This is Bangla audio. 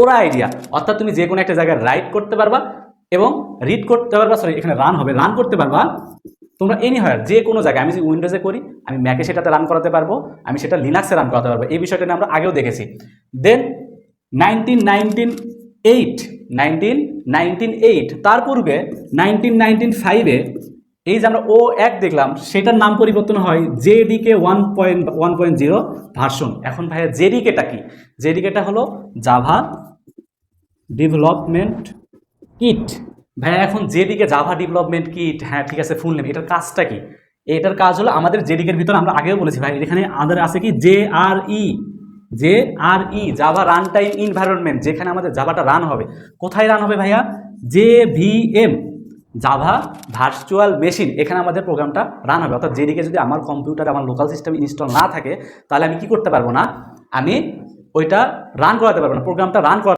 ওরা আইডিয়া অর্থাৎ তুমি যে কোনো একটা জায়গায় রাইট করতে পারবা এবং রিড করতে পারবা সরি এখানে রান হবে। রান করতে পারবা। তোমরা এনি হয় যে কোনো জায়গায়, আমি যদি উইন্ডোজে করি, আমি ম্যাকে সেটাতে রান করাতে পারব, আমি সেটা লিনাক্সে রান করাতে পারব। এই বিষয়টা নিয়ে আমরা আগেও দেখেছি। Then nineteen nineteen eight nineteen nineteen eight তার পূর্বে নাইনটিন নাইনটিন ফাইভে এই যে আমরা ও এক দেখলাম, সেটার নাম পরিবর্তন হয় JDK one point one point zero version এখন ভাইয়া জেডিকেটা কি? জেডিকেটা হলো জাভা ডেভেলপমেন্ট কিট ভাইয়া, এখন জেডিকে জাভা ডেভেলপমেন্ট কিট হ্যাঁ ঠিক আছে ফুল নেম এটার কাজটা কি? এটার কাজ হলো আমাদের জেডিকের ভিতরে আমরা আগেও বলেছি ভাই, এখানে আমাদের আছে কি? J R E J R E Java run time environment যেখানে আমাদের জাভাটা রান হবে। কোথায় রান হবে ভাইয়া? J V M Java virtual machine এখানে আমাদের প্রোগ্রামটা রান হবে। অর্থাৎ যেদিকে যদি আমার কম্পিউটার আমার লোকাল সিস্টেম ইনস্টল না থাকে, তাহলে আমি কি করতে পারব না? আমি ওইটা রান করাতে পারব না। প্রোগ্রামটা রান করা